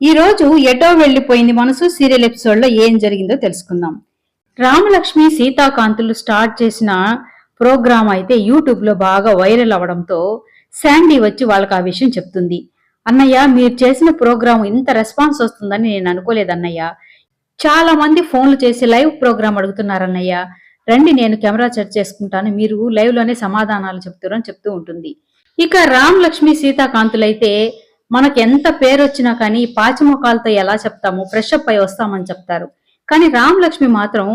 ఈ రోజు ఎటో వెళ్ళిపోయింది మనసు? సీరియల్ ఎపిసోడ్లో ఏం జరిగిందో తెలుసుకుందాం. రామలక్ష్మి సీతాకాంతులు స్టార్ట్ చేసిన ప్రోగ్రామ్ అయితే యూట్యూబ్లో బాగా వైరల్ అవడంతో శాండీ వచ్చి వాళ్ళకి ఆ విషయం చెప్తుంది. అన్నయ్య మీరు చేసిన ప్రోగ్రాం ఇంత రెస్పాన్స్ వస్తుందని నేను అనుకోలేదు అన్నయ్య. చాలా మంది ఫోన్లు చేసి లైవ్ ప్రోగ్రామ్ అడుగుతున్నారన్నయ్య రండి నేను కెమెరా సెట్ చేసుకుంటాను. మీరు లైవ్లోనే సమాధానాలు చెప్తారని అని చెప్తూ ఉంటుంది. ఇక రామ్ లక్ష్మి సీతాకాంతులైతే మనకు ఎంత పేరు వచ్చినా కానీ పాచిమొకాలతో ఎలా చెప్తాము ఫ్రెష్ అప్ అయి వస్తామని చెప్తారు. కానీ రామలక్ష్మి మాత్రం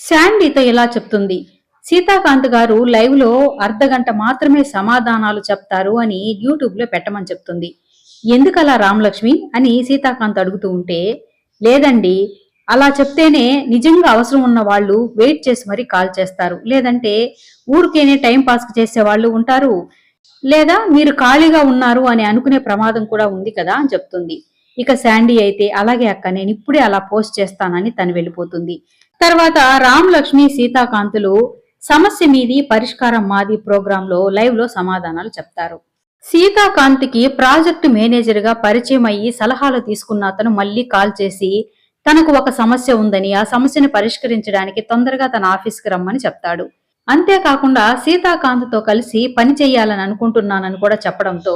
శాండీతో ఇలా చెప్తుంది. సీతాకాంత్ గారు లైవ్లో అర్ధ గంట మాత్రమే సమాధానాలు చెప్తారు అని యూట్యూబ్లో పెట్టమని చెప్తుంది. ఎందుకలా రామలక్ష్మి అని సీతాకాంత్ అడుగుతూ ఉంటే లేదండి అలా చెప్తేనే నిజంగా అవసరం ఉన్న వాళ్ళు వెయిట్ చేసి మరీ కాల్ చేస్తారు. లేదంటే ఊరికేనే టైం పాస్ చేసే వాళ్ళు ఉంటారు. లేదా మీరు ఖాళీగా ఉన్నారు అని అనుకునే ప్రమాదం కూడా ఉంది కదా అని చెప్తుంది. ఇక శాండీ అయితే అలాగే అక్క నేను ఇప్పుడే అలా పోస్ట్ చేస్తానని తను వెళ్ళిపోతుంది. తర్వాత రామ్ లక్ష్మి సీతాకాంతులు సమస్య మీది పరిష్కారం మాది ప్రోగ్రామ్లో లైవ్లో సమాధానాలు చెప్తారు. సీతాకాంత్కి ప్రాజెక్టు మేనేజర్గా పరిచయం అయ్యి సలహాలు తీసుకున్న అతను మళ్ళీ కాల్ చేసి తనకు ఒక సమస్య ఉందని ఆ సమస్యను పరిష్కరించడానికి తొందరగా తన ఆఫీస్కి రమ్మని చెప్తాడు. అంతేకాకుండా సీతాకాంత్తో కలిసి పని చెయ్యాలని అనుకుంటున్నానని కూడా చెప్పడంతో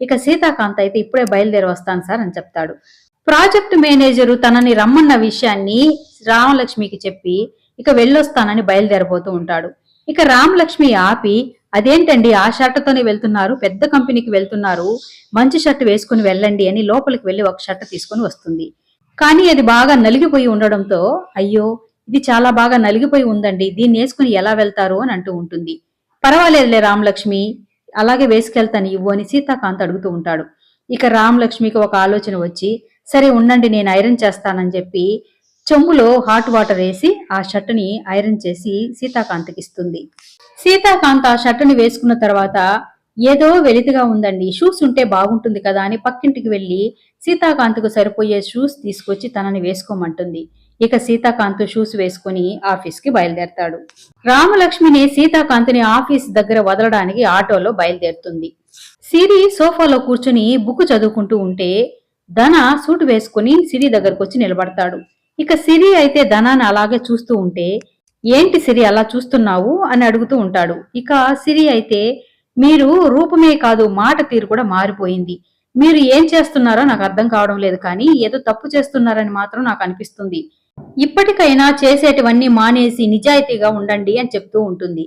ఇక సీతాకాంత్ అయితే ఇప్పుడే బయలుదేరి వస్తాను సార్ అని చెప్తాడు. ప్రాజెక్ట్ మేనేజరు తనని రమ్మన్న విషయాన్ని రామలక్ష్మికి చెప్పి ఇక వెళ్ళొస్తానని బయలుదేరబోతూ ఉంటాడు. ఇక రామలక్ష్మి ఆపి అదేంటండి ఆ షర్ట్తోనే వెళ్తున్నారు? పెద్ద కంపెనీకి వెళ్తున్నారు. మంచి షర్ట్ వేసుకుని వెళ్ళండి అని లోపలికి వెళ్ళి ఒక షర్ట్ తీసుకుని వస్తుంది. కానీ అది బాగా నలిగిపోయి ఉండడంతో అయ్యో ఇది చాలా బాగా నలిగిపోయి ఉందండి. దీన్ని వేసుకుని ఎలా వెళ్తారు అని అంటూ ఉంటుంది. పర్వాలేదులే రామలక్ష్మి అలాగే వేసుకెళ్తాను ఇవ్వు అని సీతాకాంత్ అడుగుతూ ఉంటాడు. ఇక రామలక్ష్మికి ఒక ఆలోచన వచ్చి సరే ఉండండి నేను ఐరన్ చేస్తానని చెప్పి చెంబులో హాట్ వాటర్ వేసి ఆ షర్టుని ఐరన్ చేసి సీతాకాంత్కి ఇస్తుంది. సీతాకాంత్ ఆ షర్టుని వేసుకున్న తర్వాత ఏదో వెలితిగా ఉందండి. షూస్ ఉంటే బాగుంటుంది కదా అని పక్కింటికి వెళ్ళి సీతాకాంత్కు సరిపోయే షూస్ తీసుకొచ్చి తనని వేసుకోమంటుంది. ఇక సీతాకాంత్ షూస్ వేసుకుని ఆఫీస్కి బయలుదేరతాడు. రామలక్ష్మిని సీతాకాంత్ని ఆఫీస్ దగ్గర వదలడానికి ఆటోలో బయలుదేరుతుంది. సిరి సోఫాలో కూర్చుని బుక్ చదువుకుంటూ ఉంటే ధన సూట్ వేసుకుని సిరి దగ్గరకు వచ్చి నిలబడతాడు. ఇక సిరి అయితే ధనాన్ని అలాగే చూస్తూ ఉంటే ఏంటి సిరి అలా చూస్తున్నావు? అని అడుగుతూ ఉంటాడు. ఇక సిరి అయితే మీరు రూపమే కాదు మాట తీరు కూడా మారిపోయింది. మీరు ఏం చేస్తున్నారో నాకు అర్థం కావడం లేదు కానీ ఏదో తప్పు చేస్తున్నారని మాత్రం నాకు అనిపిస్తుంది. ఇప్పటికైనా చేసేటివన్నీ మానేసి నిజాయితీగా ఉండండి అని చెప్తూ ఉంటుంది.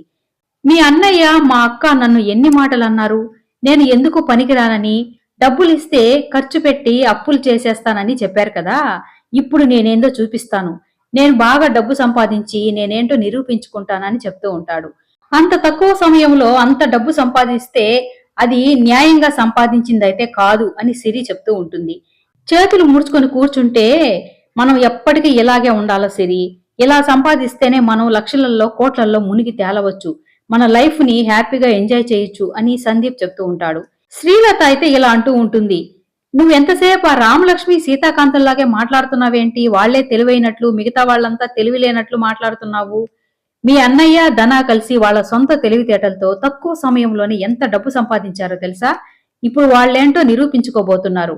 మీ అన్నయ్య మా అక్క నన్ను ఎన్ని మాటలు అన్నారు నేను ఎందుకు పనికిరానని? డబ్బులు ఇస్తే ఖర్చు పెట్టి అప్పులు చేసేస్తానని చెప్పారు కదా? ఇప్పుడు నేనేందో చూపిస్తాను. నేను బాగా డబ్బు సంపాదించి నేనేంటో నిరూపించుకుంటానని చెప్తూ ఉంటాడు. అంత తక్కువ సమయంలో అంత డబ్బు సంపాదిస్తే అది న్యాయంగా సంపాదించిందైతే కాదు అని సిరి చెప్తూ ఉంటుంది. చేతులు ముడుచుకొని కూర్చుంటే మనం ఎప్పటికీ ఇలాగే ఉండాలా సిరి? ఇలా సంపాదిస్తేనే మనం లక్షలలో కోట్లలో మునిగి తేలవచ్చు. మన లైఫ్ని హ్యాపీగా ఎంజాయ్ చేయొచ్చు అని సందీప్ చెప్తూ ఉంటాడు. శ్రీలత అయితే ఇలా అంటూ ఉంటుంది. నువ్వు ఎంతసేపు ఆ రామలక్ష్మి సీతాకాంతంలాగే మాట్లాడుతున్నావేంటి? వాళ్ళే తెలివైనట్లు మిగతా వాళ్ళంతా తెలివి లేనట్లు మాట్లాడుతున్నావు. మీ అన్నయ్య ధన కలిసి వాళ్ళ సొంత తెలివితేటలతో తక్కువ సమయంలోనే ఎంత డబ్బు సంపాదించారో తెలుసా? ఇప్పుడు వాళ్ళేంటో నిరూపించుకోబోతున్నారు.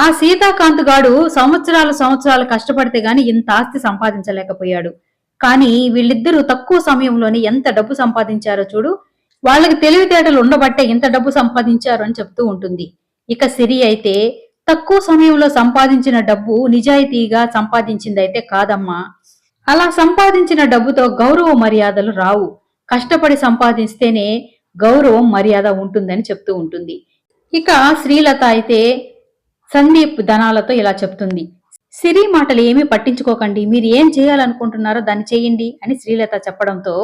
ఆ సీతాకాంత్ గాడు సంవత్సరాలు సంవత్సరాలు కష్టపడితే గాని ఇంత ఆస్తి సంపాదించలేకపోయాడు. కానీ వీళ్ళిద్దరూ తక్కువ సమయంలోనే ఎంత డబ్బు సంపాదించారో చూడు వాళ్ళకి తెలివితేటలు ఉండబట్టే ఇంత డబ్బు సంపాదించారు అని చెప్తూ ఉంటుంది. ఇక సిరి అయితే తక్కువ సమయంలో సంపాదించిన డబ్బు నిజాయితీగా సంపాదించిందైతే కాదమ్మా. అలా సంపాదించిన డబ్బుతో గౌరవ మర్యాదలు రావు. కష్టపడి సంపాదిస్తేనే గౌరవం మర్యాద ఉంటుందని చెప్తూ ఉంటుంది. ఇక శ్రీలత అయితే సందీప్ ధనాలతో ఇలా చెప్తుంది. సిరి మాటలు ఏమీ పట్టించుకోకండి. మీరు ఏం చేయాలనుకుంటున్నారో దాన్ని చేయండి అని శ్రీలత చెప్పడంతో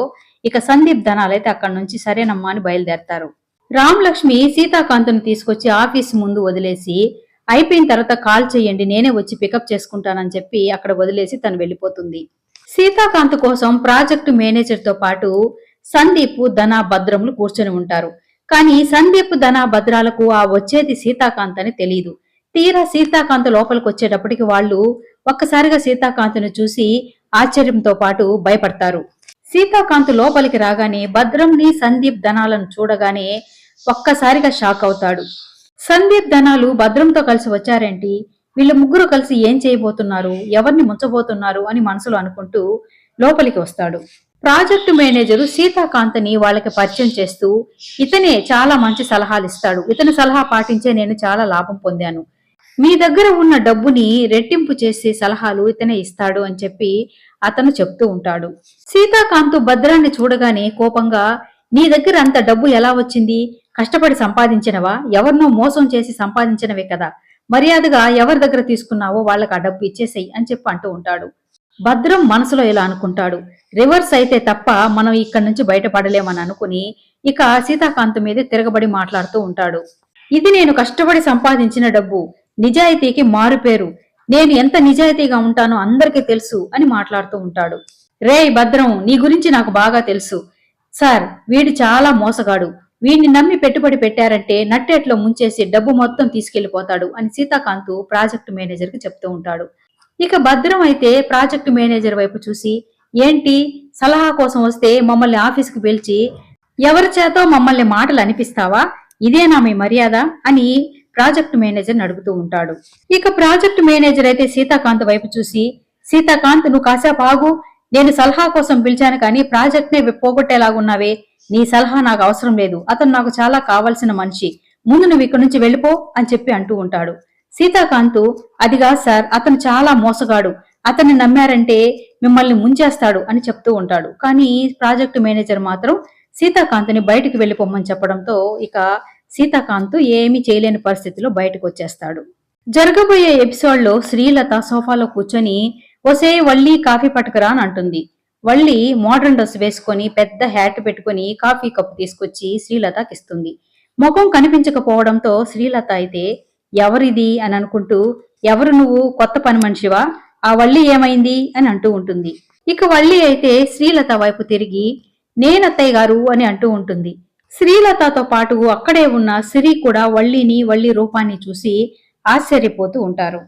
ఇక సందీప్ ధనాలైతే అక్కడి నుంచి సరేనమ్మా అని బయలుదేరతారు. రామలక్ష్మి సీతాకాంత్ను తీసుకొచ్చి ఆఫీస్ ముందు వదిలేసి అయిపోయిన తర్వాత కాల్ చేయండి నేనే వచ్చి పికప్ చేసుకుంటానని చెప్పి అక్కడ వదిలేసి తను వెళ్ళిపోతుంది. సీతాకాంత్ కోసం ప్రాజెక్టు మేనేజర్తో పాటు సందీప్ ధన భద్రములు కూర్చొని ఉంటారు. కానీ సందీప్ ధన భద్రాలకు ఆ వచ్చేది సీతాకాంత్ అని తెలియదు తీరా సీతాకాంత్ లోపలికి వచ్చేటప్పటికి వాళ్ళు ఒక్కసారిగా సీతాకాంత్ను చూసి ఆశ్చర్యంతో పాటు భయపడతారు. సీతాకాంత్ లోపలికి రాగానే భద్రంని సందీప్ ధనాలను చూడగానే ఒక్కసారిగా షాక్ అవుతాడు. సందీప్ ధనాలు భద్రంతో కలిసి వచ్చారేంటి? వీళ్ళు ముగ్గురు కలిసి ఏం చేయబోతున్నారు? ఎవరిని ముంచబోతున్నారు అని మనసులో అనుకుంటూ లోపలికి వస్తాడు. ప్రాజెక్టు మేనేజరు సీతాకాంతని వాళ్ళకి పరిచయం చేస్తూ ఇతనే చాలా మంచి సలహాలు ఇస్తాడు. ఇతని సలహా పాటించే నేను చాలా లాభం పొందాను. మీ దగ్గర ఉన్న డబ్బుని రెట్టింపు చేసే సలహాలు ఇతనే ఇస్తాడు అని చెప్పి అతను చెప్తూ ఉంటాడు. సీతాకాంతు భద్రాన్ని చూడగానే కోపంగా నీ దగ్గర అంత డబ్బు ఎలా వచ్చింది? కష్టపడి సంపాదించినవా? ఎవరినో మోసం చేసి సంపాదించినవే కదా. మర్యాదగా ఎవరి దగ్గర తీసుకున్నావో వాళ్ళకి ఆ డబ్బు ఇచ్చేసేయి అని చెప్పి అంటూ ఉంటాడు. భద్రం మనసులో ఇలా అనుకుంటాడు. రివర్స్ అయితే తప్ప మనం ఇక్కడి నుంచి బయటపడలేమని అనుకుని ఇక సీతాకాంత్ మీద తిరగబడి మాట్లాడుతూ ఉంటాడు. ఇది నేను కష్టపడి సంపాదించిన డబ్బు. నిజాయితీకి మారుపేరు నేను ఎంత నిజాయితీగా ఉంటానో అందరికీ తెలుసు అని మాట్లాడుతూ ఉంటాడు. రేయ్ భద్రం నీ గురించి నాకు బాగా తెలుసు. సార్ వీడు చాలా మోసగాడు. వీడిని నమ్మి పెట్టుబడి పెట్టారంటే నట్టేట్లో ముంచేసి డబ్బు మొత్తం తీసుకెళ్ళిపోతాడు అని సీతాకాంత్ ప్రాజెక్టు మేనేజర్కి చెప్తూ ఉంటాడు. ఇక భద్రం అయితే ప్రాజెక్టు మేనేజర్ వైపు చూసి ఏంటి? సలహా కోసం వస్తే మమ్మల్ని ఆఫీస్కి పిలిచి ఎవరి చేతో మమ్మల్ని మాటలు అనిపిస్తావా? ఇదేనా మీ మర్యాద? అని ప్రాజెక్టు మేనేజర్ అడుగుతూ ఉంటాడు. ఇక ప్రాజెక్టు మేనేజర్ అయితే సీతాకాంత్ వైపు చూసి సీతాకాంత్ నువ్వు కాసేపు ఆగు. నేను సలహా కోసం పిలిచాను కానీ ప్రాజెక్ట్ నే పోగొట్టేలాగున్నావే. నీ సలహా నాకు అవసరం లేదు. అతను నాకు చాలా కావలసిన మనిషి. ముందు నువ్వు ఇక్కడి నుంచి వెళ్ళిపో అని చెప్పి అంటూ ఉంటాడు. సీతాకాంత్ అదిగా సార్ అతను చాలా మోసగాడు. అతన్ని నమ్మారంటే మిమ్మల్ని ముంచేస్తాడు అని చెప్తూ ఉంటాడు. కానీ ప్రాజెక్టు మేనేజర్ మాత్రం సీతాకాంత్ని బయటికి వెళ్ళిపోమని చెప్పడంతో ఇక సీతాకాంత్ ఏమీ చేయలేని పరిస్థితిలో బయటకు వచ్చేస్తాడు జరగబోయే ఎపిసోడ్లో శ్రీలత సోఫాలో కూర్చొని ఒసే వల్లి కాఫీ పట్టుకురా అని అంటుంది. వల్లి మోడర్న్ డ్రెస్ వేసుకొని పెద్ద హ్యాట్ పెట్టుకొని కాఫీ కప్పు తీసుకొచ్చి శ్రీలతకి ఇస్తుంది. ముఖం కనిపించకపోవడంతో శ్రీలత అయితే ఎవరిది? అని అనుకుంటూ ఎవరు నువ్వు? కొత్త పని మనిషివా? ఆ వల్లి ఏమైంది? అని అంటూ ఉంటుంది. ఇక వల్లి అయితే శ్రీలత వైపు తిరిగి నేనత్తయ్య గారు అని అంటూ ఉంటుంది. శ్రీలతతో పాటు అక్కడే ఉన్న సిరి కూడా వల్లిని వల్లి రూపాన్ని చూసి ఆశ్చర్యపోతూ ఉంటారు.